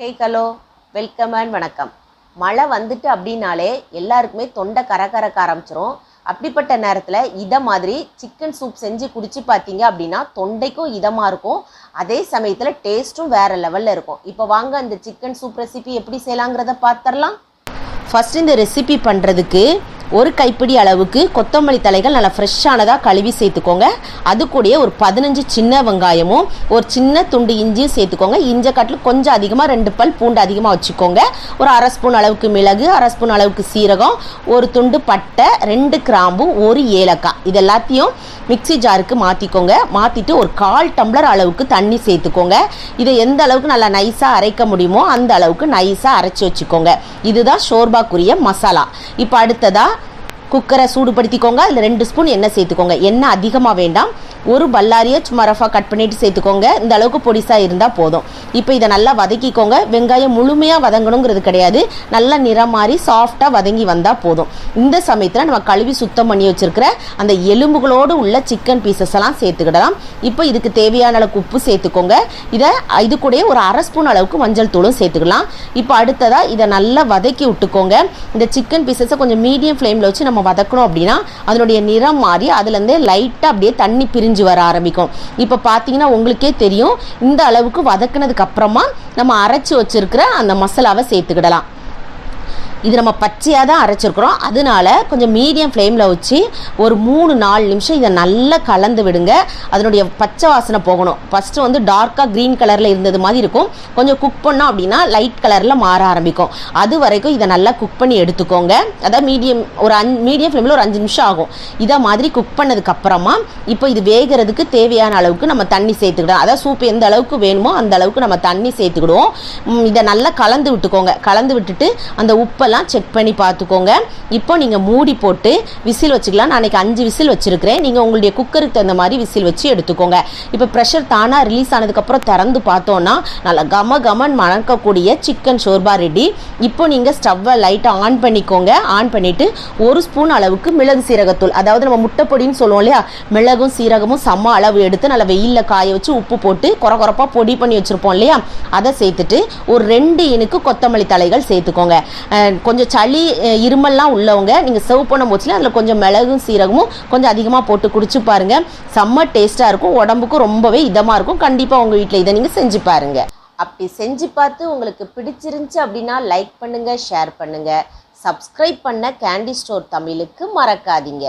Hey hello welcome and வணக்கம். மழை வந்துட்டு அப்படின்னாலே எல்லாருக்குமே தொண்டை கரகரக்க ஆரம்பிச்சிரும். அப்படிப்பட்ட நேரத்தில் இதை மாதிரி சிக்கன் சூப் செஞ்சு குடிச்சு பார்த்தீங்க அப்படின்னா தொண்டைக்கும் இதமாக இருக்கும். அதே சமயத்தில் டேஸ்ட்டும் வேறு லெவலில் இருக்கும். இப்போ வாங்க அந்த சிக்கன் சூப் ரெசிபி எப்படி செய்யலாங்கிறத பார்த்துடலாம் ஃபஸ்ட் இந்த ரெசிபி பண்ணுறதுக்கு ஒரு கைப்பிடி அளவுக்கு கொத்தமல்லி தலைகள் நல்லா ஃப்ரெஷ்ஷானதாக கழுவி சேர்த்துக்கோங்க. அது கூடயே ஒரு பதினஞ்சு சின்ன வெங்காயமும் ஒரு சின்ன துண்டு இஞ்சியும் சேர்த்துக்கோங்க. இஞ்சை காட்டில் கொஞ்சம் அதிகமாக ரெண்டு பல் பூண்டு அதிகமாக வச்சுக்கோங்க. ஒரு அரை ஸ்பூன் அளவுக்கு மிளகு அரை ஸ்பூன் அளவுக்கு சீரகம் ஒரு துண்டு பட்டை ரெண்டு கிராம்பு ஒரு ஏலக்காய். இது எல்லாத்தையும் மிக்ஸி ஜாருக்கு மாற்றிக்கோங்க மாற்றிட்டு ஒரு கால் டம்ளர் அளவுக்கு தண்ணி சேர்த்துக்கோங்க. இதை எந்த அளவுக்கு நல்லா நைஸாக அரைக்க முடியுமோ அந்த அளவுக்கு நைஸாக அரைச்சி வச்சுக்கோங்க. இதுதான் ஷோர்பாக்குரிய மசாலா. இப்போ அடுத்ததாக குக்கரை சூடுபடுத்திக்கோங்க. அதில் ரெண்டு ஸ்பூன் எண்ணெய் சேர்த்துக்கோங்க. எண்ணெய் அதிகமாக வேண்டாம். ஒரு பல்லாரியை சும்மா ரஃபாக கட் பண்ணிட்டு சேர்த்துக்கோங்க. இந்த அளவுக்கு பொடிசாக இருந்தால் போதும். இப்போ இதை நல்லா வதக்கிக்கோங்க. வெங்காயம் முழுமையாக வதங்கணுங்கிறது கிடையாது. நல்லா நிறம் மாறி சாஃப்டாக வதங்கி வந்தால் போதும். இந்த சமயத்தில் நம்ம கழுவி சுத்தம் பண்ணி வச்சிருக்கிற அந்த எலும்புகளோடு உள்ள சிக்கன் பீசஸ் எல்லாம் சேர்த்துக்கிடலாம். இப்போ இதுக்கு தேவையான அளவுக்கு உப்பு சேர்த்துக்கோங்க. இதை இது கூடயே ஒரு அரை ஸ்பூன் அளவுக்கு மஞ்சள் தூளும் சேர்த்துக்கலாம். இப்போ அடுத்ததாக இதை நல்லா வதக்கி விட்டுக்கோங்க. இந்த சிக்கன் பீசஸை கொஞ்சம் மீடியம் ஃப்ளேமில் வச்சு நம்ம வதக்கணும் அப்படின்னா அதனுடைய நிறம் மாறி அதுலேருந்தே லைட்டாக அப்படியே தண்ணி பிரிஞ்சு வர ஆரம்பிக்கும். இப்போ பார்த்தீங்கன்னா உங்களுக்கே தெரியும் இந்த அளவுக்கு வதக்குனதுக்கு அப்புறமா நம்ம அரைச்சி வச்சிருக்கிற அந்த மசாலாவை சேர்த்துக்கிடலாம். இது நம்ம பச்சையாக தான் அரைச்சிருக்கிறோம். அதனால கொஞ்சம் மீடியம் ஃப்ளேமில் வச்சு ஒரு மூணு நாலு நிமிஷம் இதை நல்லா கலந்து விடுங்க. அதனுடைய பச்சை வாசனை போகணும். ஃபஸ்ட்டு வந்து டார்க்காக க்ரீன் கலரில் இருந்தது மாதிரி இருக்கும். கொஞ்சம் குக் பண்ணோம் அப்படின்னா லைட் கலரில் மாற ஆரம்பிக்கும். அது வரைக்கும் இதை நல்லா குக் பண்ணி எடுத்துக்கோங்க. அதான் மீடியம் ஒரு அஞ் மீடியம் ஃப்ளேமில் ஒரு அஞ்சு நிமிஷம் ஆகும். இதை மாதிரி குக் பண்ணதுக்கப்புறமா இப்போ இது வேகிறதுக்கு தேவையான அளவுக்கு நம்ம தண்ணி சேர்த்துக்கிடலாம். அதாவது சூப் எந்த அளவுக்கு வேணுமோ அந்த அளவுக்கு நம்ம தண்ணி சேர்த்துக்கிடுவோம். இதை நல்லா கலந்து விட்டுக்கோங்க. கலந்து விட்டுட்டு அந்த உப்பை உப்பெல்லாம் செக் பண்ணி பார்த்துக்கோங்க. இப்போ நீங்கள் மூடி போட்டு விசில் வச்சுக்கலாம். நான் அன்றைக்கி அஞ்சு விசில் வச்சுருக்கிறேன். நீங்கள் உங்களுடைய குக்கருக்கு தகுந்த மாதிரி விசில் வச்சு எடுத்துக்கோங்க. இப்போ ப்ரெஷர் தானாக ரிலீஸ் ஆனதுக்கப்புறம் திறந்து பார்த்தோன்னா நல்லா கம கமன் மணக்கக்கூடிய சிக்கன் ஷோர்பா ரெடி இப்போ நீங்கள் ஸ்டவ்வை லைட்டாக ஆன் பண்ணிக்கோங்க. ஆன் பண்ணிவிட்டு ஒரு ஸ்பூன் அளவுக்கு மிளகு சீரகத்தூள். அதாவது நம்ம முட்டை பொடின்னு சொல்லுவோம் இல்லையா? மிளகும் சீரகமும் சம அளவு எடுத்து நல்லா வெயிலில் காய வச்சு உப்பு போட்டு குறை குறப்பாக பொடி பண்ணி வச்சுருப்போம் இல்லையா? அதை சேர்த்துட்டு ஒரு ரெண்டு இனுக்கு கொத்தமல்லி தலைகள் சேர்த்துக்கோங்க. கொஞ்சம் சளி இருமல்லாம் உள்ளவங்க நீங்கள் சர்வ் பண்ண போச்சுல அதில் கொஞ்சம் மிளகும் சீரகமும் கொஞ்சம் அதிகமாக போட்டு குடிச்சு பாருங்கள் செம்ம டேஸ்ட்டாக இருக்கும். உடம்புக்கும் ரொம்பவே இதமாக இருக்கும். கண்டிப்பாக உங்கள் வீட்டில் இதை நீங்கள் செஞ்சு பாருங்கள் அப்படி செஞ்சு பார்த்து உங்களுக்கு பிடிச்சிருந்துச்சு அப்படின்னா லைக் பண்ணுங்கள் ஷேர் பண்ணுங்கள் சப்ஸ்கிரைப் பண்ண கேண்டி ஸ்டோர் தமிழுக்கு மறக்காதீங்க.